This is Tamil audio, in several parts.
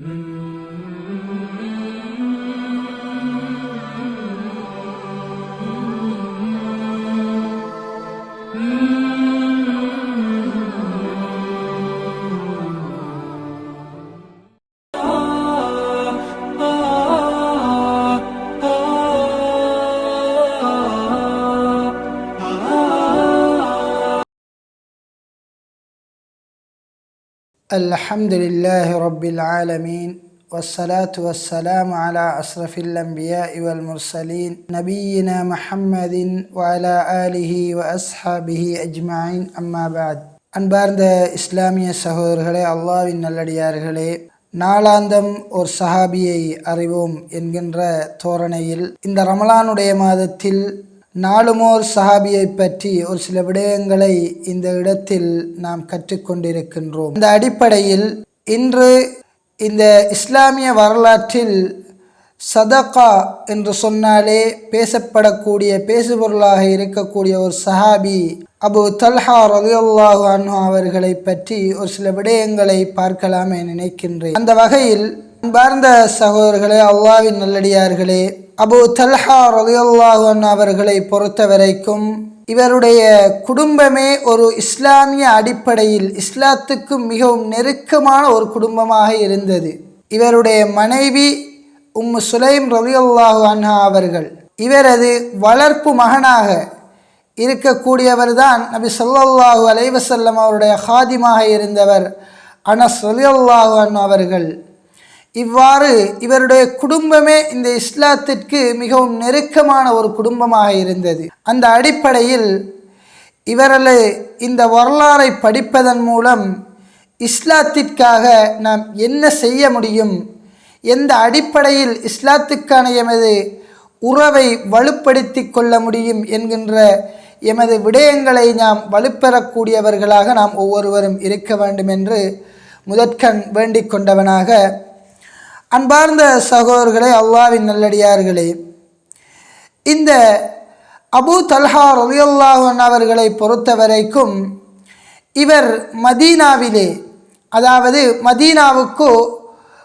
Mm-hmm. الحمد لله رب العالمين والصلاة والسلام على أشرف الأنبياء والمرسلين نبينا محمد وعلى آله وأصحابه أجمعين أما بعد அன்பார்ந்த இஸ்லாமிய சகோதரர்களே அல்லாவின் நல்லடியார்களே நாளாந்தம் ஒரு சஹாபியை அறிவோம் என்கின்ற தோரணையில் இந்த ரமலானுடைய மாதத்தில் நாளுமோர் சஹாபியை பற்றி ஒரு சில விடயங்களை இந்த இடத்தில் நாம் கற்றுக்கொண்டிருக்கின்றோம். இந்த அடிப்படையில் இன்று இந்த இஸ்லாமிய வரலாற்றில் சதகா என்று சொன்னாலே பேசப்படக்கூடிய பேசுபொருளாக இருக்கக்கூடிய ஒரு சஹாபி அபு தல்ஹா ரலியல்லாஹு அன்ஹு அவர்களை பற்றி ஒரு சில விடயங்களை பார்க்கலாமே நினைக்கின்றேன். அந்த வகையில் அன்பார்ந்த சகோதரர்களே அல்லாவின் நல்லடியார்களே அபு தல்ஹா ரலியல்லாஹு அவர்களை பொறுத்த வரைக்கும் இவருடைய குடும்பமே ஒரு இஸ்லாமிய அடிப்படையில் இஸ்லாத்துக்கு மிகவும் நெருக்கமான ஒரு குடும்பமாக இருந்தது. இவருடைய மனைவி உம் சுலைம் ரலியல்லாஹு அன்ஹா அவர்கள் இவரது வளர்ப்பு மகனாக இருக்கக்கூடியவர் தான் நபி சொல்லல்லாஹு அலைவசல்லம் அவருடைய ஹாதிமாக இருந்தவர் அனஸ் ரலியல்லாஹு அன்ஹு அவர்கள். இவ்வாறு இவருடைய குடும்பமே இந்த இஸ்லாத்திற்கு மிகவும் நெருக்கமான ஒரு குடும்பமாக இருந்தது. அந்த அடிப்படையில் இவர்களை இந்த வரலாறை படிப்பதன் மூலம் இஸ்லாத்திற்காக நாம் என்ன செய்ய முடியும்? எந்த அடிப்படையில் இஸ்லாத்துக்கான எமது உறவை வலுப்படுத்தி கொள்ள முடியும் என்கின்ற எமது விடயங்களை நாம் வலுப்பெறக்கூடியவர்களாக நாம் ஒவ்வொருவரும் இருக்க வேண்டும் என்று முதற்கண் வேண்டிக் கொண்டவனாக அன்பார்ந்த சகோதரர்களே அல்லாவின் நல்லடியார்களே இந்த அபு தல்ஹா ரலியல்லாஹன் அவர்களை பொறுத்த வரைக்கும் இவர் மதீனாவிலே அதாவது மதீனாவுக்கு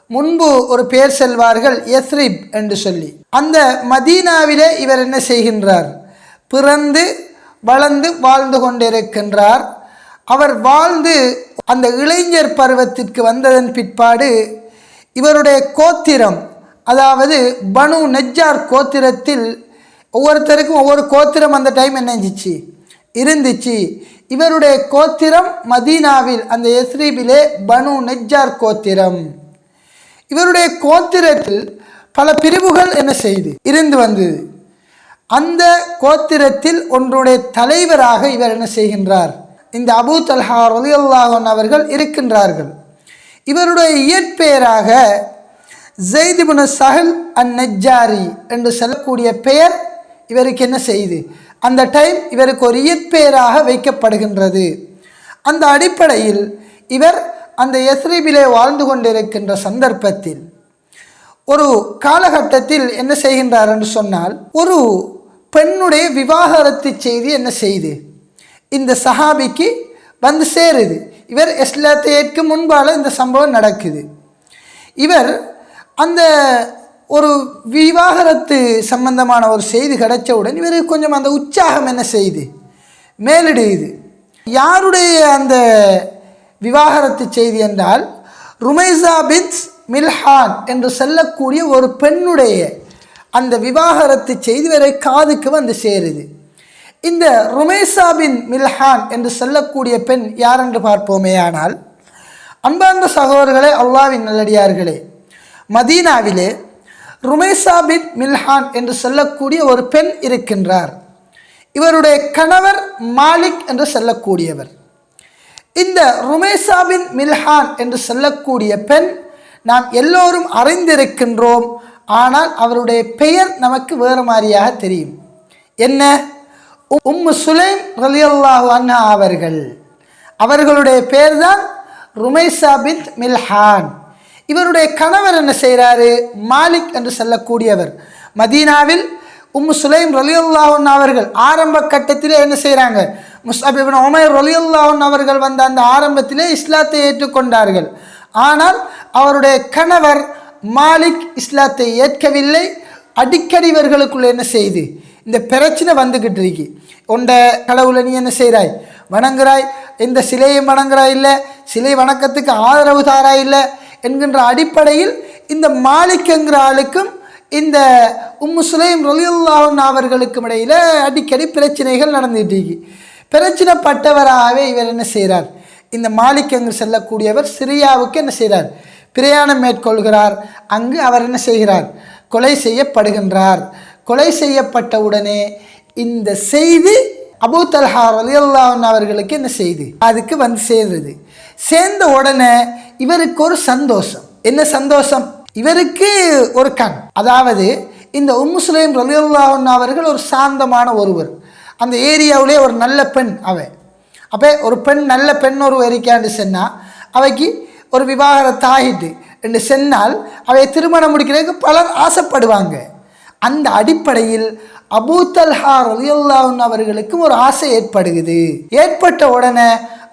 முன்பு ஒரு பேர் செல்வார்கள் எஸ்ரிப் என்று சொல்லி. அந்த மதீனாவிலே இவர் என்ன செய்கின்றார்? பிறந்து வளர்ந்து வாழ்ந்து கொண்டிருக்கின்றார். அவர் வாழ்ந்து அந்த இளைஞர் பருவத்திற்கு வந்ததன் பிற்பாடு இவருடைய கோத்திரம் அதாவது பனு நெஜ்ஜார் கோத்திரத்தில் ஒவ்வொருத்தருக்கும் ஒவ்வொரு கோத்திரம் அந்த டைம் என்னஞ்சிச்சு இருந்துச்சு? இவருடைய கோத்திரம் மதீனாவில் அந்த எஸ்ரீபிலே பனு நெஜ்ஜார் கோத்திரம். இவருடைய கோத்திரத்தில் பல பிரிவுகள் என்ன செய்து? இருந்து வந்தது அந்த கோத்திரத்தில் ஒன்றுடைய தலைவராக இவர் என்ன செய்கின்றார்? இந்த அபூ தல்ஹா ரலியல்லாஹன் அவர்கள் இருக்கின்றார்கள். இவருடைய இயற்பெயராக ஜெய்திபுன சஹல் அன் நஜ்ஜாரி என்று சொல்லக்கூடிய பெயர் இவருக்கு என்ன செய்து? அந்த டைம் இவருக்கு ஒரு இயற்பெயராக வைக்கப்படுகின்றது. அந்த அடிப்படையில் இவர் அந்த எஸ்ரீபிலே வாழ்ந்து கொண்டிருக்கின்ற சந்தர்ப்பத்தில் ஒரு காலகட்டத்தில் என்ன செய்கின்றார் என்று சொன்னால் ஒரு பெண்ணுடைய விவாகரத்து செய்தி என்ன செய்து? இந்த சஹாபிக்கு வந்து சேருது. இவர் இஸ்லாத்தை முன்பால் இந்த சம்பவம் நடக்குது. இவர் அந்த ஒரு விவாகரத்து சம்பந்தமான ஒரு செய்தி கிடைச்சவுடன் இவருக்கு கொஞ்சம் அந்த உற்சாகம் என்ன செய்து? மேலிடுது. யாருடைய அந்த விவாகரத்து செய்தி என்றால் ருமைசா பின்ஸ் மில்ஹான் என்று சொல்லக்கூடிய ஒரு பெண்ணுடைய அந்த விவாகரத்து செய்தி வரை காதுக்கு வந்து சேருது. இந்த ருமேசாபின் மில்ஹான் என்று சொல்லக்கூடிய பெண் யார் என்று பார்ப்போமே ஆனால் அன்பார்ந்த சகோதரர்களே அல்லாவின் நல்லடியார்களே மதீனாவிலே ருமேசா பின் மில்ஹான் என்று சொல்லக்கூடிய ஒரு பெண் இருக்கின்றார். இவருடைய கணவர் மாலிக் என்று சொல்லக்கூடியவர். இந்த ருமேசா பின் மில்ஹான் என்று சொல்லக்கூடிய பெண் நாம் எல்லோரும் அறிந்திருக்கின்றோம் ஆனால் அவருடைய பெயர் நமக்கு வேறு மாதிரியாக தெரியும். என்ன? உம்மு சுலைம் ரலியல்லாஹு அன்ஹா அவர்கள். அவர்களுடைய பேர் தான் ருமைசா பின் மில்ஹான். இவருடைய கணவர் என்ன செய்கிறாரு மாலிக் என்று சொல்லக்கூடியவர். மதீனாவில் உம்மு சுலைம் ரலியுல்லாஹன் அவர்கள் ஆரம்ப கட்டத்திலே என்ன செய்கிறாங்க முஸ்அபிபின் உமர் ரலியுல்லாஹன் அவர்கள் வந்த அந்த ஆரம்பத்திலே இஸ்லாத்தை ஏற்றுக்கொண்டார்கள். ஆனால் அவருடைய கணவர் மாலிக் இஸ்லாத்தை ஏற்கவில்லை. அடிக்கடி இவர்களுக்குள்ள என்ன செய்து? இந்த பிரச்சனை வந்துக்கிட்டு இருக்கு. உண்ட கடவுளை நீ என்ன செய்கிறாய் வணங்குறாய். இந்த சிலையை வணங்குறாய் இல்லை? சிலை வணக்கத்துக்கு ஆதரவு தாராய் இல்லை? என்கின்ற அடிப்படையில் இந்த மாலிக்கங்கிற ஆளுக்கும் இந்த உம்மு சுலைம் ரலியுல்லாஹன் அவர்களுக்கும் இடையில அடிக்கடி பிரச்சனைகள் நடந்துகிட்டு இருக்கு. பிரச்சனைப்பட்டவராகவே இவர் என்ன செய்கிறார் இந்த மாலிக்கங்கு செல்லக்கூடியவர் சிரியாவுக்கு என்ன செய்கிறார் பிரயாணம் மேற்கொள்கிறார். அங்கு அவர் என்ன செய்கிறார்? கொலை செய்யப்படுகின்றார். கொலை செய்யப்பட்ட உடனே இந்த செய்தி அபூ தல்ஹா ரலியல்லாஹன் அவர்களுக்கு என்ன செய்தி. அதுக்கு வந்து சேர்ந்தது. சேர்ந்த உடனே இவருக்கு ஒரு சந்தோஷம். என்ன சந்தோஷம்? இவருக்கு ஒரு கண். அதாவது இந்த உம்முஸ்லீம் சுலைம் அவர்கள் ஒரு சாந்தமான ஒருவர். அந்த ஏரியாவிலே ஒரு நல்ல பெண் அவ. அப்போ ஒரு பெண் நல்ல பெண் ஒரு இருக்கான்னு சொன்னால் அவைக்கு ஒரு விவாகரத்தாகிட்டு என்று சொன்னால் அவை திருமணம் முடிக்கிறதுக்கு பலர் ஆசைப்படுவாங்க. அந்த அடிப்படையில் அபூ ரலியுல்லாவுன் அவர்களுக்கும் ஒரு ஆசை ஏற்படுகிறது. ஏற்பட்ட உடனே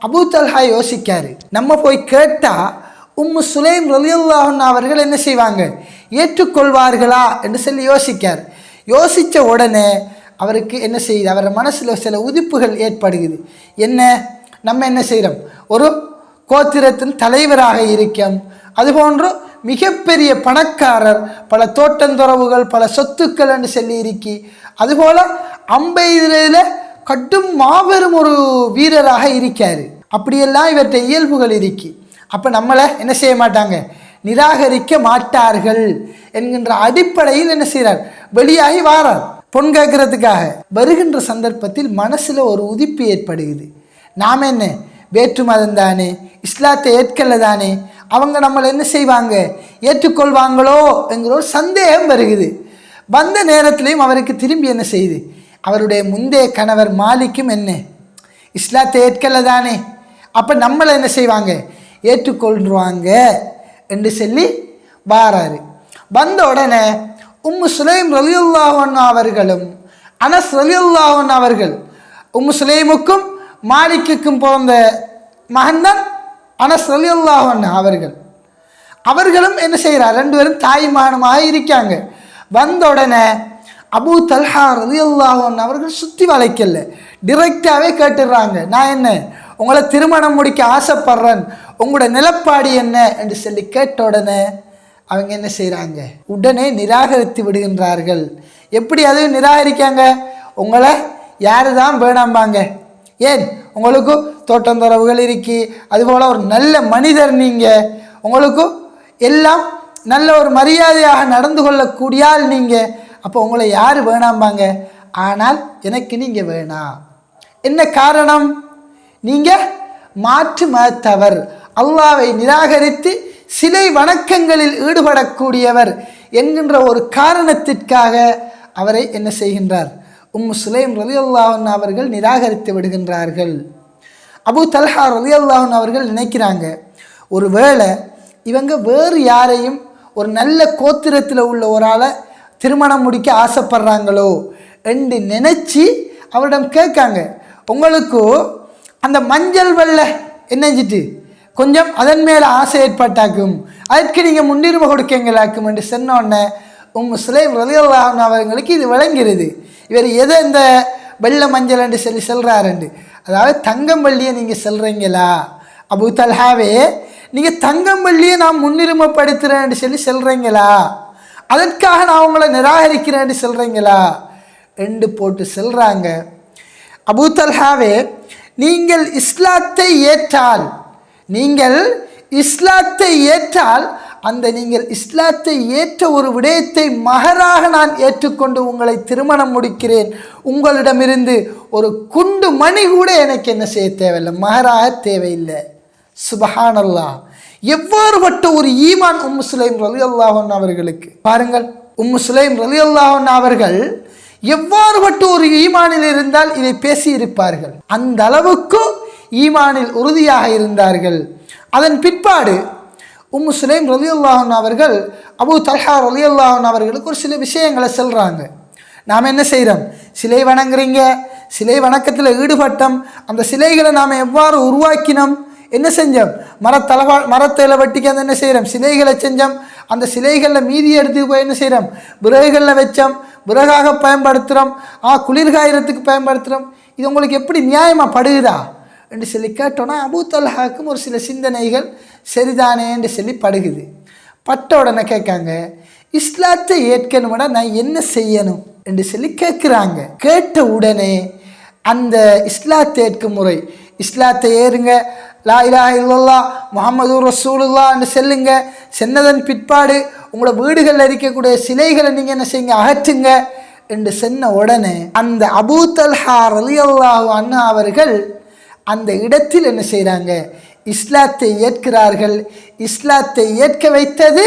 அபூ யோசிக்காரு. நம்ம போய் கேட்டால் உம்மு சுலைம் ரலியுல்லாஹன் அவர்கள் என்ன செய்வாங்க? ஏற்றுக்கொள்வார்களா என்று சொல்லி யோசிக்கார். யோசித்த உடனே அவருக்கு என்ன செய்யுது அவர் மனசில் சில உதிப்புகள் ஏற்படுகிறது. என்ன? நம்ம என்ன செய்கிறோம் ஒரு கோத்திரத்தின் தலைவராக இருக்கோம். அதுபோன்று மிகப்பெரிய பணக்காரர் பல தோட்டந்துறவுகள் பல சொத்துக்கள் என்று சொல்லி அதுபோல் அம்பைதில் கட்டும் மாபெரும் ஒரு வீரராக இருக்கார். அப்படியெல்லாம் இவற்றை இயல்புகள் இருக்கி. அப்போ நம்மளை என்ன செய்ய மாட்டாங்க? நிராகரிக்க மாட்டார்கள் என்கின்ற அடிப்படையில் என்ன செய்கிறார் வெளியாகி வாரார். பொன் கேட்கறதுக்காக. வருகின்ற சந்தர்ப்பத்தில் மனசில் ஒரு உதிப்பு ஏற்படுகிறது. நாம் என்ன? வேற்று மதம் தானே? இஸ்லாத்தை ஏற்கல தானே? அவங்க நம்மளை என்ன செய்வாங்க? ஏற்றுக்கொள்வாங்களோ என்கிற ஒரு சந்தேகம் வருகிறது. வந்த நேரத்திலையும் அவருக்கு திரும்பி என்ன செய்யுது அவருடைய முந்தைய கணவர் மாலிக்கும் என்ன? இஸ்லாத்தை ஏற்கல தானே அப்போ நம்மளை என்ன செய்வாங்க? ஏற்றுக்கொள்வாங்க என்று சொல்லி வாராரு. வந்த உடனே உம்மு சுலைம் ரலியுல்லாஹன் அவர்களும் அனஸ் ரலியுல்லாஹன் அவர்கள் உம்மு சுலைமுக்கும் மாலிக்குக்கும் பிறந்த மகன்தான் அனஸ் அல்லாஹன் அவர்கள். அவர்களும் என்ன செய்கிறார்? ரெண்டு பேரும் தாய்மானமாக இருக்காங்க. வந்த உடனே அபூ தல்ஹா ரலியுல்லாஹன் அவர்கள் சுற்றி வளைக்கல டிரெக்டாகவே கேட்டுடுறாங்க. நான் என்ன? உங்களை திருமணம் முடிக்க ஆசைப்படுறேன். உங்களோட நிலப்பாடு என்ன? என்று சொல்லி கேட்ட உடனே அவங்க என்ன செய்கிறாங்க உடனே நிராகரித்து விடுகின்றார்கள். எப்படி அதுவும் நிராகரிக்காங்க? உங்களை யார் தான் வேணாம்பாங்க. ஏன்? உங்களுக்கு தோட்டந்தரவுகள் இருக்கி. அதுபோல் ஒரு நல்ல மனிதர் நீங்கள் உங்களுக்கு எல்லாம் நல்ல ஒரு மரியாதையாக நடந்து கொள்ளக்கூடியால் நீங்கள் அப்போ உங்களை யார் வேணாம்பாங்க? ஆனால் எனக்கு நீங்கள் வேணாம். என்ன காரணம்? நீங்கள் மாற்று மதத்தவர். அல்லாவை நிராகரித்து சிலை வணக்கங்களில் ஈடுபடக்கூடியவர் என்கின்ற ஒரு காரணத்திற்காக அவரை என்ன செய்கின்றார்? உம் சுலைம் ரலி அல்லாஹன் அவர்கள் நிராகரித்து விடுகின்றார்கள். அபு தல்ஹா ரலி அல்லாஹன் அவர்கள் நினைக்கிறாங்க ஒருவேளை இவங்க வேறு யாரையும் ஒரு நல்ல கோத்திரத்தில் உள்ள ஒரு ஆளை திருமணம் முடிக்க ஆசைப்படுறாங்களோ என்று நினச்சி அவரிடம் கேட்காங்க. உங்களுக்கு அந்த மஞ்சள் வெள்ளை என்னஞ்சிட்டு கொஞ்சம் அதன் மேலே ஆசை ஏற்பட்டாக்கும் அதற்கு நீங்கள் முன்னுரிமை கொடுக்கங்களாக்கும் என்று சொன்னோடனே உம் சுலைம் ரலியல்லாஹன் அவர்களுக்கு இது விளங்கிறது இவர் எதை இந்த வெள்ளை மஞ்சள் என்று சொல்லி செல்கிறாருண்டு அதாவது தங்கம் வள்ளியை நீங்கள் செல்கிறீங்களா அபு தல்ஹாவே நீங்கள் தங்கம் வள்ளியை நான் முன்னுரிமைப்படுத்துகிறேன்னு சொல்லி செல்கிறீங்களா அதற்காக நான் உங்களை நிராகரிக்கிறேன்னு சொல்கிறீங்களா ரெண்டு போட்டு செல்கிறாங்க அபூ தல்ஹாவே நீங்கள் இஸ்லாத்தை ஏற்றால் நீங்கள் இஸ்லாத்தை ஏற்றால் அந்த நீங்கள் இஸ்லாத்தை ஏற்ற ஒரு விடயத்தை மகராக நான் ஏற்றுக்கொண்டு உங்களை திருமணம் முடிக்கிறேன். உங்களிடமிருந்து ஒரு குண்டு மணி கூட எனக்கு என்ன செய்ய தேவையில்லை. மகராக தேவையில்லை. சுபஹானல்லா. எவ்வாறுபட்ட ஒரு ஈமான் உம்மு சுலைம் ரலி அல்லாஹன் அவர்களுக்கு? பாருங்கள் உம்மு சுலைம் ரலி அல்லாஹன் அவர்கள் எவ்வாறுபட்ட ஒரு ஈமானில் இருந்தால் இதை பேசி இருப்பார்கள் அந்த அளவுக்கு ஈமானில் உறுதியாக இருந்தார்கள். அதன் பிற்பாடு உம்மு சுலைம் ரலி அல்லாஹன் அவர்கள் அபு தல்ஹா ரலி அல்லாஹன் அவர்களுக்கு ஒரு சில விஷயங்களை சொல்கிறாங்க நாம் என்ன செய்கிறோம் சிலை வணங்குறீங்க சிலை வணக்கத்தில் ஈடுபட்டோம் அந்த சிலைகளை நாம் எவ்வாறு உருவாக்கினோம்? என்ன செஞ்சோம்? மரத்தலவா மரத்தில் வெட்டிக்கு அந்த என்ன செய்கிறோம் சிலைகளை செஞ்சோம். அந்த சிலைகளில் மீதி எடுத்து போய் என்ன செய்கிறோம் விறகுகளில் வச்சோம். விறகாக பயன்படுத்துகிறோம் ஆ குளிர்காயிரத்துக்கு பயன்படுத்துகிறோம் இது உங்களுக்கு எப்படி நியாயமாக படுகுதா? என்று சொல்லி கேட்டோன்னா அபூ தல்ஹாக்கும் ஒரு சில சிந்தனைகள் சரிதானே என்று சொல்லி படுகுது பட்ட உடனே கேட்காங்க இஸ்லாத்தை ஏற்கனவே நான் என்ன செய்யணும்? என்று சொல்லி கேட்குறாங்க. கேட்ட உடனே அந்த இஸ்லாத்தை ஏற்கும் முறை இஸ்லாத்தை ஏறுங்க லா இலா இல்லல்லா முகமது ரசூலுல்லான்னு செல்லுங்க. சென்னதன் பிற்பாடு உங்களோட வீடுகளில் இருக்கக்கூடிய சிலைகளை நீங்கள் என்ன செய்யுங்க அகற்றுங்க என்று சொன்ன உடனே அந்த அபூ தல்ஹா ரலியல்லாஹு அண்ணா அவர்கள் அந்த இடத்தில் என்ன செய்கிறாங்க இஸ்லாத்தை ஏற்கிறார்கள். இஸ்லாத்தை ஏற்க வைத்தது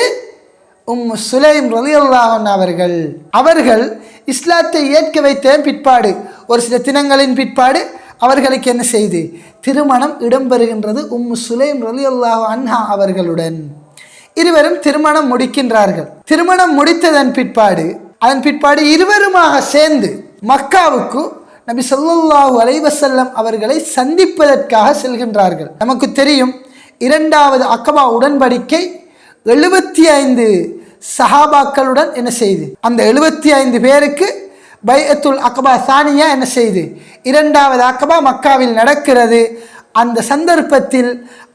உம் சுலைம் ரலியுல்லாஹன் அவர்கள். அவர்கள் இஸ்லாத்தை ஏற்க வைத்த பிற்பாடு ஒரு சில தினங்களின் பிற்பாடு அவர்களுக்கு என்ன செய்து? திருமணம் இடம்பெறுகின்றது உம் சுலைம் ரலியுல்லாஹ் அன்ஹா அவர்களுடன். இருவரும் திருமணம் முடிக்கின்றார்கள். திருமணம் முடித்ததன் பிற்பாடு அதன் பிற்பாடு இருவருமாக சேர்ந்து மக்காவுக்கு நபி ஸல்லல்லாஹு அலைவசல்லம் அவர்களை சந்திப்பதற்காக செல்கின்றார்கள். நமக்கு தெரியும் இரண்டாவது அக்கபா உடன்படிக்கை எழுபத்தி ஐந்து சஹாபாக்களுடன் என்ன செய்து? அந்த எழுபத்தி ஐந்து பேருக்கு பைஅத்துல் அக்கபா சானியா என்ன செய்து? இரண்டாவது அக்கபா மக்காவில் நடக்கிறது. அந்த சந்தர்ப்பத்தில்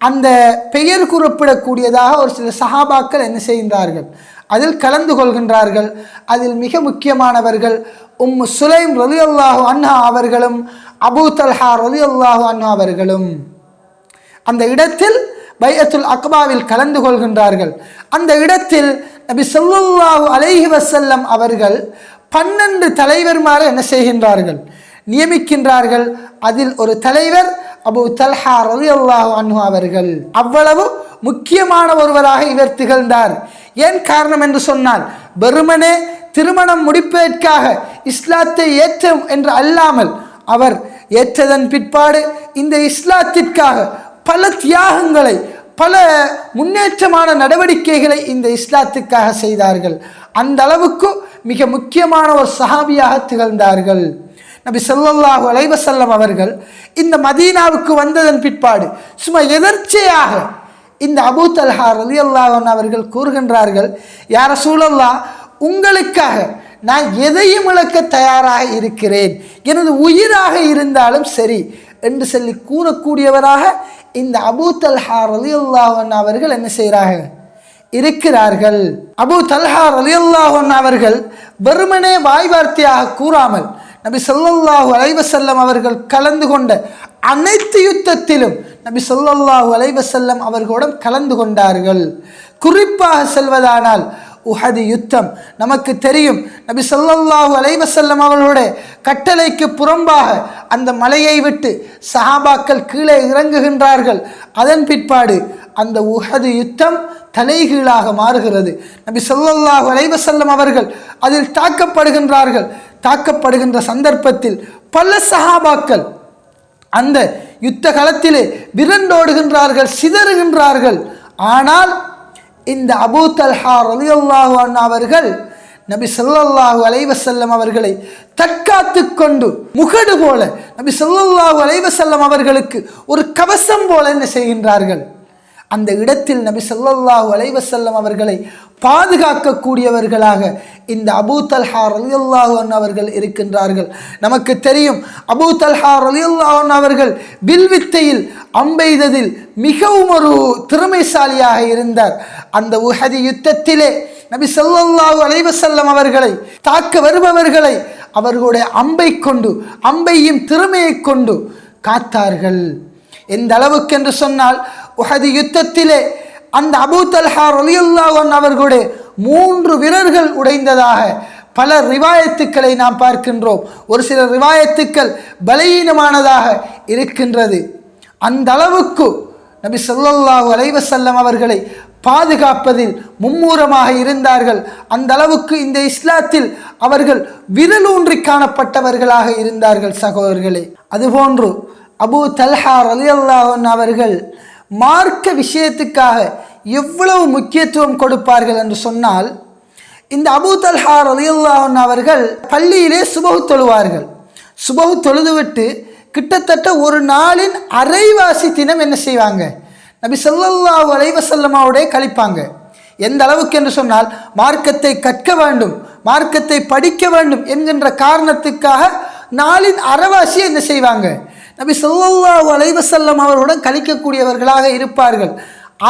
அந்த பெயர் குறிப்பிடக்கூடியதாக ஒரு சில சஹாபாக்கள் என்ன செய்கின்றார்கள்? அதில் கலந்து கொள்கின்றார்கள். அதில் மிக முக்கியமானவர்கள் உம் சுலைம் ரலி அல்லாஹு அன்ஹா அவர்களும் அபூ தல்ஹா ரலி அல்லாஹு அன்ஹா அவர்களும். அந்த இடத்தில் பையத்துல் அக்பாவில் கலந்து கொள்கின்றார்கள். அந்த இடத்தில் நபி சொல்லுல்லாஹு அலைஹி வசல்லம் அவர்கள் பன்னெண்டு தலைவர்மாரை என்ன செய்கின்றார்கள்? நியமிக்கின்றார்கள். அதில் ஒரு தலைவர் அபு தல்ஹா ரலியல்லாஹு அன்ஹு அவர்கள். அவ்வளவு முக்கியமான ஒருவராக இவர் திகழ்ந்தார். ஏன் காரணம் என்று சொன்னால் வெறுமனே திருமணம் முடிப்பதற்காக இஸ்லாத்தை ஏற்றம் என்று அல்லாமல் அவர் ஏற்றதன் பிற்பாடு இந்த இஸ்லாத்திற்காக பல தியாகங்களை பல முன்னேற்றமான நடவடிக்கைகளை இந்த இஸ்லாத்துக்காக செய்தார்கள். அந்த அளவுக்கு மிக முக்கியமான ஒரு சஹாபியாக திகழ்ந்தார்கள். நபி ஸல்லல்லாஹு அலைவசல்லம் அவர்கள் இந்த மதீனாவுக்கு வந்ததன் பிற்பாடு சும்மா எதர்ச்சையாக இந்த அபு தல்ஹா ரலி அல்லாஹன் அவர்கள் கூறுகின்றார்கள் யார சூழல்லா உங்களுக்காக நான் எதையும் இழக்க தயாராக இருக்கிறேன். எனது உயிராக இருந்தாலும் சரி என்று சொல்லி கூறக்கூடியவராக இந்த அபு தல்ஹா ரலி அல்லாஹன் அவர்கள் என்ன செய்கிறாங்க இருக்கிறார்கள். அபு தல்ஹா ரலி அல்லாஹன் அவர்கள் வெறுமனே வாய் வார்த்தையாக கூறாமல் நபி ஸல்லல்லாஹு அலைவசல்லம் அவர்கள் கலந்து கொண்ட அனைத்து யுத்தத்திலும் நபி ஸல்லல்லாஹு அலைவசல்லம் அவர்களுடன் கலந்து கொண்டார்கள். குறிப்பாக செல்வதானால் உஹது யுத்தம் நமக்கு தெரியும். நபி ஸல்லல்லாஹு அலைவசல்லம் அவர்களுடைய கட்டளைக்கு புறம்பாக அந்த மலையை விட்டு சஹாபாக்கள் கீழே இறங்குகின்றார்கள். அதன் பிற்பாடு அந்த உஹது யுத்தம் தலைகீழாக மாறுகிறது. நபி ஸல்லல்லாஹு அலைவசல்லம் அவர்கள் அதில் தாக்கப்படுகின்றார்கள். தாக்கப்படுகின்ற சந்தர்ப்பத்தில் பல சஹாபாக்கள் அந்த யுத்த களத்திலே விரண்டோடுகின்றார்கள் சிதறுகின்றார்கள். ஆனால் இந்த அபூ தல்ஹா ரலியல்லாஹு அண்ணா அவர்கள் நபி ஸல்லல்லாஹு அலைவசல்லம் அவர்களை தற்காத்து கொண்டு முகடு போல நபி ஸல்லல்லாஹு அலைவசல்லம் அவர்களுக்கு ஒரு கவசம் போல என்ன செய்கின்றார்கள்? அந்த இடத்தில் நபி சொல்லல்லாஹு அலைவசல்லம் அவர்களை பாதுகாக்கக்கூடியவர்களாக இந்த அபூ தல்ஹா ரலியுல்லாஹன் அவர்கள் இருக்கின்றார்கள். நமக்கு தெரியும் அபூ தல்ஹா ரலியுல்லாஹன் அவர்கள் வில்வித்தையில் அம்பெய்ததில் மிகவும் ஒரு திறமைசாலியாக இருந்தார். அந்த உஹதி யுத்தத்திலே நபி சொல்லல்லாஹு அலைவசல்லம் அவர்களை தாக்க வருபவர்களை அவர்களுடைய அம்பை கொண்டு அம்பையும் திறமையை கொண்டு காத்தார்கள். எந்த அளவுக்கு என்று சொன்னால் உஹது யுத்தத்திலே அந்த அபூ தல்ஹா ரலியல்லாஹு அவர்களுடைய மூன்று விரல்கள் உடைந்ததாக பல ரிவாயத்துக்களை நாம் பார்க்கின்றோம். ஒரு சில ரிவாயத்துக்கள் பலவீனமானதாக இருக்கின்றது. அந்த அளவுக்கு நபி சொல்லல்லாஹு அலைவசல்லம் அவர்களை பாதுகாப்பதில் மும்மூரமாக இருந்தார்கள். அந்த அளவுக்கு இந்த இஸ்லாத்தில் அவர்கள் விரலூன்றி காணப்பட்டவர்களாக இருந்தார்கள் சகோதரர்களே. அதுபோன்று அபூ தல்ஹா ரலியல்லாஹன் அவர்கள் மார்க்க விஷயத்துக்காக எவ்வளவு முக்கியத்துவம் கொடுப்பார்கள் என்று சொன்னால் இந்த அபூ தல்ஹார் ரலியல்லாஹு அவர்கள் பள்ளியிலே சுபகு தொழுவார்கள். சுபகு தொழுதுவிட்டு கிட்டத்தட்ட ஒரு நாளின் அரைவாசி தினம் என்ன செய்வாங்க? நபி சொல்லல்லாஹு அலைஹி கழிப்பாங்க. எந்த அளவுக்கு என்று சொன்னால் மார்க்கத்தை கற்க வேண்டும் மார்க்கத்தை படிக்க வேண்டும் என்கின்ற காரணத்துக்காக நாளின் அறவாசியை என்ன செய்வாங்க? நபி சொல்லா அலைஹி அவர்களுடன் கழிக்கக்கூடியவர்களாக இருப்பார்கள்.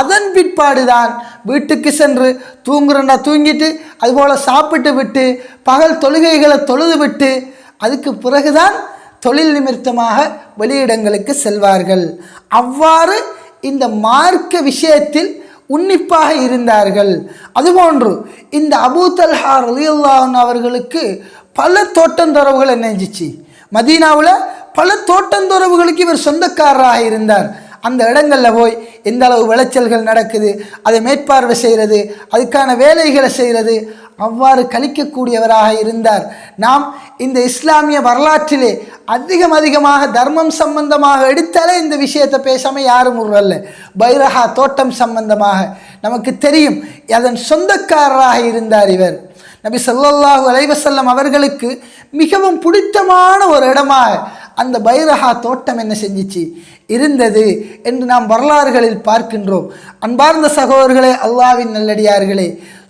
அதன் பிற்பாடுதான் வீட்டுக்கு சென்று தூங்குறண்டா தூங்கிட்டு அதுபோல் சாப்பிட்டு விட்டு பகல் தொழுகைகளை தொழுது விட்டு அதுக்கு பிறகுதான் தொழில் நிமித்தமாக வெளியிடங்களுக்கு செல்வார்கள். அவ்வாறு இந்த மார்க்க விஷயத்தில் உன்னிப்பாக இருந்தார்கள். அதுபோன்று இந்த அபூ தல்ஹா ரலியல்லாஹு அவர்களுக்கு பல தோட்டந்தொரவுகள் நினைஞ்சிச்சு மதீனாவில் பல தோட்டந்தொரவுகளுக்கு இவர் சொந்தக்காரராக இருந்தார். அந்த இடங்களில் போய் எந்த அளவு விளைச்சல்கள் நடக்குது அதை மேற்பார்வை செய்கிறது அதுக்கான வேலைகளை செய்கிறது அவ்வாறு கழிக்கக்கூடியவராக இருந்தார். நாம் இந்த இஸ்லாமிய வரலாற்றிலே அதிகம் அதிகமாக தர்மம் சம்பந்தமாக எடுத்தாலே இந்த விஷயத்தை பேசாமல் யாரும் உருவல்ல. பைரஹா தோட்டம் சம்பந்தமாக நமக்கு தெரியும் அதன் சொந்தக்காரராக இருந்தார் இவர். நபி ஸல்லல்லாஹு அலைவசல்லம் அவர்களுக்கு மிகவும் பிடித்தமான ஒரு இடமா அந்த பைரஹா தோட்டம் என்ன செஞ்சிச்சு? இருந்தது என்று நாம் வரலாறுகளில் பார்க்கின்றோம். அன்பார்ந்த சகோதரர்களே அல்லாவின் நல்லடியார்களே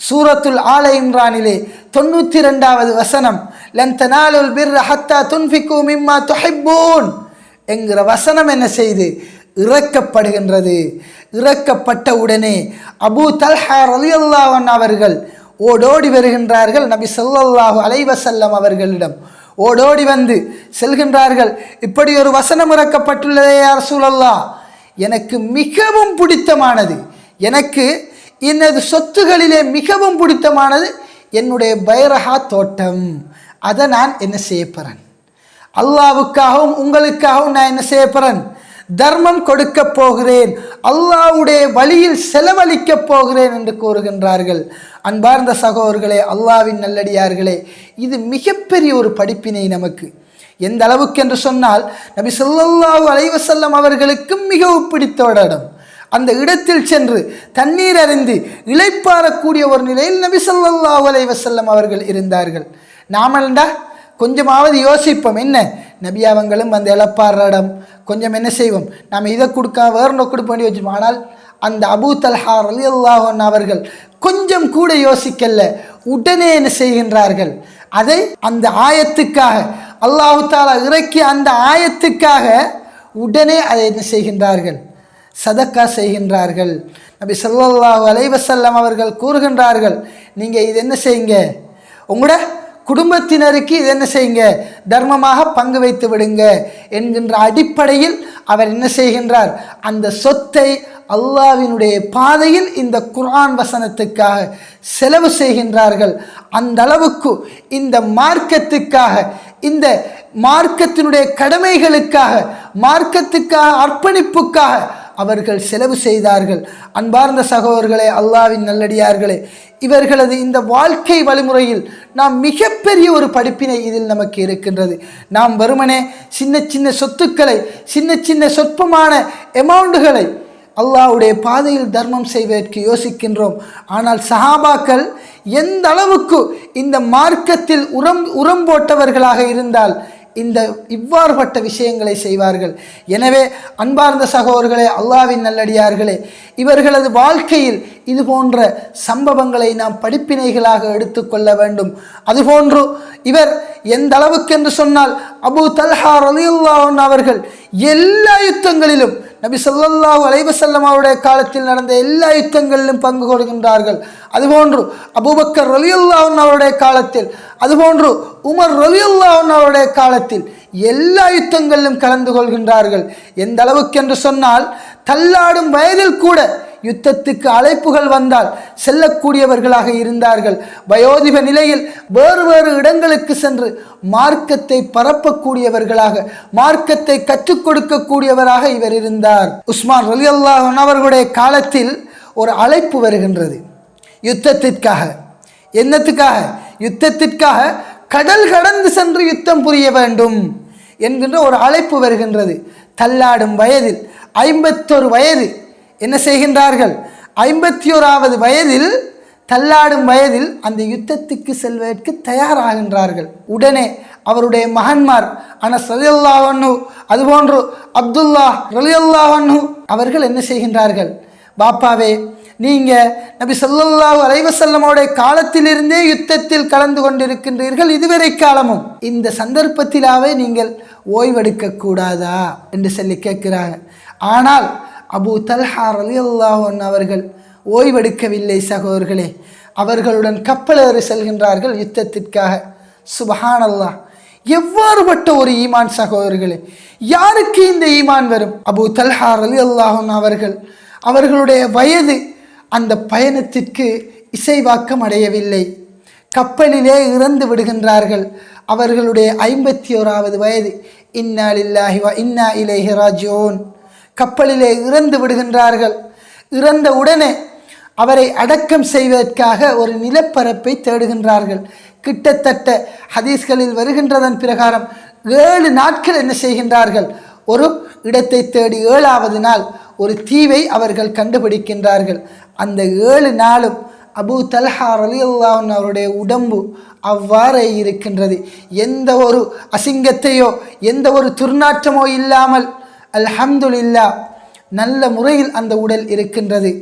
சூரத்துல் ஆல இம்ரானிலே தொண்ணூற்றி ரெண்டாவது வசனம் லன் தனாலுல் பிர் ஹத்தா துன்ஃபிகு மிம்மா துஹிப்பூன் என்கிற வசனம் என்ன செய்து? இறக்கப்படுகின்றது. இறக்கப்பட்ட உடனே அபூ தல்ஹா ரலியல்லாவன் அவர்கள் ஓடோடி வருகின்றார்கள் நபி ஸல்லல்லாஹு அலைவசல்லம் அவர்களிடம். ஓடோடி வந்து செல்கின்றார்கள். இப்படி ஒரு வசனம் இறக்கப்பட்டுள்ளதே யார் சூழல்லா எனக்கு மிகவும் பிடித்தமானது. எனக்கு எனது சொத்துகளிலே மிகவும் பிடித்தமானது என்னுடைய பைரஹா தோட்டம். அதை நான் என்ன செய்யப்பறேன் அல்லாவுக்காகவும் உங்களுக்காகவும் நான் என்ன செய்யப்பறேன் தர்மம் கொடுக்க போகிறேன். அல்லாவுடைய வழியில் செலவழிக்க போகிறேன் என்று கூறுகின்றார்கள். அன்பார்ந்த சகோதரர்களே அல்லாவின் நல்லடியார்களே இது மிகப்பெரிய ஒரு படிப்பினை நமக்கு. எந்த அளவுக்கு என்று சொன்னால் நபி ஸல்லல்லாஹு அலைவசல்லம் வஸல்லம் அவர்களுக்கும் மிகவும் பிடித்த இடம். அந்த இடத்தில் சென்று தண்ணீர் அறிந்து இளைப்பாறக்கூடிய ஒரு நிலையில் நபி ஸல்லல்லாஹு அலைவசல்லம் அவர்கள் இருந்தார்கள். நாமல்டா கொஞ்சமாவது யோசிப்போம். என்ன? நபி அவங்களும் அந்த இழப்பாடுற இடம். கொஞ்சம் என்ன செய்வோம்? நாம் இதை கொடுக்க வேறு ஒன்று கொடுக்க வேண்டி வச்சுப்போம் ஆனால் அந்த அபூ தல்ஹா அலி அல்லாஹன் அவர்கள் கொஞ்சம் கூட யோசிக்கல. உடனே என்ன செய்கின்றார்கள்? அதை அந்த ஆயத்துக்காக அல்லாஹு தாலா இறக்கி அந்த ஆயத்துக்காக உடனே அதை என்ன செய்கின்றார்கள்? சதக்கா செய்கின்றார்கள். நபி ஸல்லல்லாஹு அலைவசல்லம் அவர்கள் கூறுகின்றார்கள் நீங்கள் இது என்ன செய்யுங்க? உங்களோட குடும்பத்தினருக்கு இது என்ன செய்யுங்க? தர்மமாக பங்கு வைத்து விடுங்க என்கின்ற அடிப்படையில் அவர் என்ன செய்கின்றார்? அந்த சொத்தை அல்லாவினுடைய பாதையில் இந்த குர்ஆன் வசனத்துக்காக செலவு செய்கின்றார்கள். அந்த அளவுக்கு இந்த மார்க்கத்துக்காக இந்த மார்க்கத்தினுடைய கடமைகளுக்காக மார்க்கத்துக்காக அர்ப்பணிப்புக்காக அவர்கள் செலவு செய்தார்கள். அன்பார்ந்த சகோதரர்களே அல்லாவின் நல்லடியார்களே இவர்களது இந்த வாழ்க்கை வழிமுறையில் நாம் மிகப்பெரிய ஒரு படிப்பினை இதில் நமக்கு இருக்கின்றது. நாம் வருமனே சின்ன சின்ன சொத்துக்களை சின்ன சின்ன சொற்பமான எமௌண்டுகளை அல்லாவுடைய பாதையில் தர்மம் செய்வதற்கு யோசிக்கின்றோம். ஆனால் சஹாபாக்கள் எந்த அளவுக்கு இந்த மார்க்கத்தில் உரம் உரம் போட்டவர்களாக இருந்தால் இந்த இவ்வாறுபட்ட விஷயங்களை செய்வார்கள். எனவே அன்பார்ந்த சகோதரர்களே அல்லாவின் நல்லடியார்களே இவர்களது வாழ்க்கையில் இது போன்ற சம்பவங்களை நாம் படிப்பினைகளாக எடுத்துக்கொள்ள வேண்டும். அதுபோன்று இவர் எந்த அளவுக்கு என்று சொன்னால் அபு தல்ஹா ரலியுல்லாஹன் அவர்கள் எல்லா யுத்தங்களிலும் நபி ஸல்லல்லாஹு அலைவசல்லம் அவருடைய காலத்தில் நடந்த எல்லா யுத்தங்களிலும் பங்கு கொடுக்கின்றார்கள் அதுபோன்று அபுபக்கர் ரலியுல்லாஹன் அவருடைய காலத்தில் அதுபோன்று உமர் ரலியுல்லாஹன் அவருடைய காலத்தில் எல்லா யுத்தங்களிலும் கலந்து கொள்கின்றார்கள். எந்த அளவுக்கு என்று சொன்னால் தள்ளாடும் வயதில் கூட யுத்தத்துக்கு அழைப்புகள் வந்தால் செல்லக்கூடியவர்களாக இருந்தார்கள். வயோதிப நிலையில் வேறு வேறு இடங்களுக்கு சென்று மார்க்கத்தை பரப்பக்கூடியவர்களாக மார்க்கத்தை கற்றுக் கொடுக்கக்கூடியவராக இவர் இருந்தார். உஸ்மான் ரலி அல்லாஹன் அவர்களுடைய காலத்தில் ஒரு அழைப்பு வருகின்றது. யுத்தத்திற்காக. என்னத்துக்காக? யுத்தத்திற்காக கடல் கடந்து சென்று யுத்தம் புரிய வேண்டும் என்கின்ற ஒரு அழைப்பு வருகின்றது. தள்ளாடும் வயதில் ஐம்பத்தொரு வயது என்ன செய்கின்றார்கள்? ஐம்பத்தி ஓராவது வயதில் தள்ளாடும் வயதில் அந்த யுத்தத்துக்கு செல்வதற்கு தயாராகின்றார்கள். உடனே அவருடைய மகன்மார் அனஸ் ரலியல்லாஹு அதுபோன்று அப்துல்லா ரலியல்லாஹு அவர்கள் என்ன செய்கின்றார்கள்? பாப்பாவே நீங்கள் நபி சொல்லல்லாஹு அலைவசல்லமோடைய காலத்திலிருந்தே யுத்தத்தில் கலந்து கொண்டிருக்கின்றீர்கள் இதுவரை காலமும். இந்த சந்தர்ப்பத்திலாவே நீங்கள் ஓய்வெடுக்க கூடாதா என்று சொல்லி கேட்கிறாங்க. ஆனால் அபூ தல்ஹா அலி அல்லாஹன் அவர்கள் ஓய்வெடுக்கவில்லை சகோதரர்களே. அவர்களுடன் கப்பலேறு செல்கின்றார்கள் யுத்தத்திற்காக. சுபஹான் அல்லாஹ் எவ்வாறுபட்ட ஒரு ஈமான் சகோதரர்களே? யாருக்கு இந்த ஈமான் வரும்? அபூ தல்ஹா அலி அல்லாஹன் அவர்கள் அவர்களுடைய வயது அந்த பயணத்திற்கு இசைவாக்கம் அடையவில்லை. கப்பலிலே இறந்து விடுகின்றார்கள். அவர்களுடைய ஐம்பத்தி ஓராவது வயது. இன்னா லில்லாஹி வ இன்னா இலேஹிராஜோன் கப்பலிலே இறந்து விடுகின்றார்கள். இறந்த உடனே அவரை அடக்கம் செய்வதற்காக ஒரு நிலப்பரப்பை தேடுகின்றார்கள். கிட்டத்தட்ட ஹதீஸ்களில் வருகின்றதன் பிரகாரம் ஏழு நாட்கள் என்ன செய்கின்றார்கள்? ஒரு இடத்தை தேடி ஏழாவது நாள் ஒரு தீவை அவர்கள் கண்டுபிடிக்கின்றார்கள். அந்த ஏழு நாளும் அபூ தல்ஹா ரலியல்லாஹு அவருடைய உடம்பு அவ்வாறே இருக்கின்றது. எந்த ஒரு அசிங்கத்தையோ எந்த ஒரு துர்நாற்றமோ இல்லாமல் அல்ஹம்துலில்லா நல்ல முறையில் அந்த உடல் இருக்கின்றது.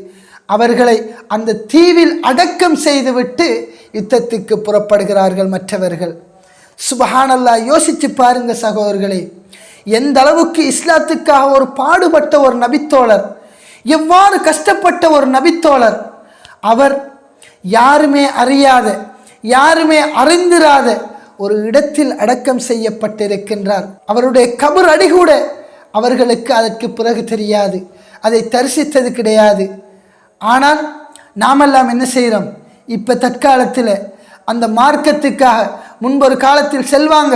அவர்களை அந்த தீவில் அடக்கம் செய்துவிட்டு யுத்தத்துக்கு புறப்படுகிறார்கள் மற்றவர்கள். சுபஹானல்லா யோசித்து பாருங்க சகோதரர்களே. எந்த அளவுக்கு இஸ்லாத்துக்காக ஒரு பாடுபட்ட ஒரு நபித்தோழர் எவ்வாறு கஷ்டப்பட்ட ஒரு நபித்தோழர் அவர் யாருமே அறியாத யாருமே அறிந்திராத ஒரு இடத்தில் அடக்கம் செய்யப்பட்டிருக்கின்றார். அவருடைய கபர் அடிகூட அவர்களுக்கு அதற்கு பிறகு தெரியாது. அதை தரிசித்தது கிடையாது. ஆனால் நாமெல்லாம் என்ன செய்கிறோம்? இப்போ தற்காலத்தில் அந்த மார்க்கத்துக்காக முன்பொரு காலத்தில் செல்வாங்க.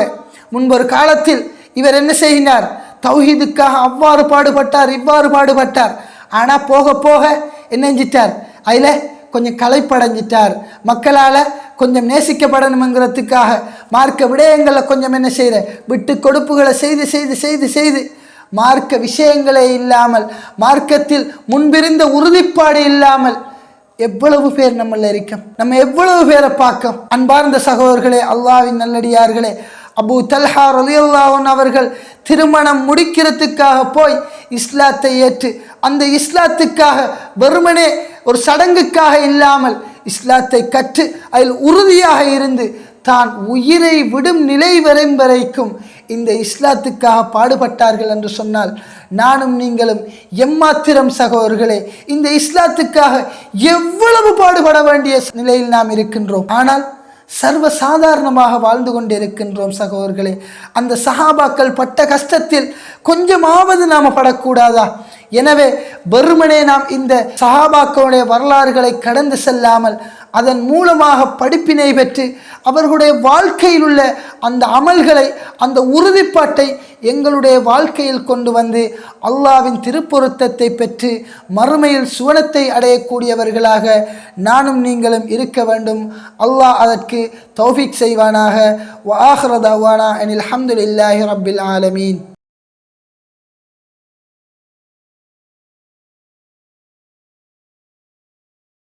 முன்பொரு காலத்தில் இவர் என்ன செய்கிறார் தௌஹீதுக்காக அவ்வாறு பாடுபட்டார் இவ்வாறு பாடுபட்டார். ஆனால் போக போக என்னஞ்சிட்டார் அதில் கொஞ்சம் களைப்படைஞ்சிட்டார். மக்களால் கொஞ்சம் நேசிக்கப்படணுங்கிறதுக்காக மார்க்க விடயங்களை கொஞ்சம் என்ன செய்கிற விட்டு கொடுப்புகளை செய்து செய்து செய்து செய்து மார்க்க விஷயங்களே இல்லாமல் மார்க்கத்தில் முன்பிருந்த உறுதிப்பாடு இல்லாமல் எவ்வளவு பேர் நம்மள இருக்கோம் நம்ம எவ்வளவு பேரை பார்க்கோம்? அன்பார்ந்த சகோதரர்களே அல்லாவின் நல்லடியார்களே அபூ தல்ஹா ரலியல்லாவன் அவர்கள் திருமணம் முடிக்கிறதுக்காக போய் இஸ்லாத்தை ஏற்று அந்த இஸ்லாத்துக்காக வெறுமனே ஒரு சடங்குக்காக இல்லாமல் இஸ்லாத்தை கற்று அதில் உறுதியாக இருந்து தான் உயிரை விடும் நிலை வரும் வரைக்கும் இந்த இஸ்லாத்துக்காக பாடுபட்டார்கள் என்று சொன்னால் நானும் நீங்களும் எம்மாத்திரம் சகோதரர்களே இந்த இஸ்லாத்துக்காக எவ்வளவு பாடுபட வேண்டிய நிலையில் நாம் இருக்கின்றோம். ஆனால் சர்வ சாதாரணமாக வாழ்ந்து கொண்டிருக்கின்றோம் சகோதரர்களே. அந்த சஹாபாக்கள் பட்ட கஷ்டத்தில் கொஞ்சமாவது நாம் படக்கூடாதா? எனவே வெறுமனே நாம் இந்த சஹாபாக்களுடைய வரலாறுகளை கடந்து செல்லாமல் அதன் மூலமாக படிப்பினை பெற்று அவர்களுடைய வாழ்க்கையில் உள்ள அந்த அமல்களை அந்த உறுதிப்பாட்டை எங்களுடைய வாழ்க்கையில் கொண்டு வந்து அல்லாவின் திருப்பொருத்தத்தை பெற்று மறுமையில் சுவனத்தை அடையக்கூடியவர்களாக நானும் நீங்களும் இருக்க வேண்டும். அல்லாஹ் அதற்கு தௌஃபிக் செய்வானாக. வாஹ்ரதாவானா அனில் அஹமதுல்லாஹி ரபில் ஆலமீன்.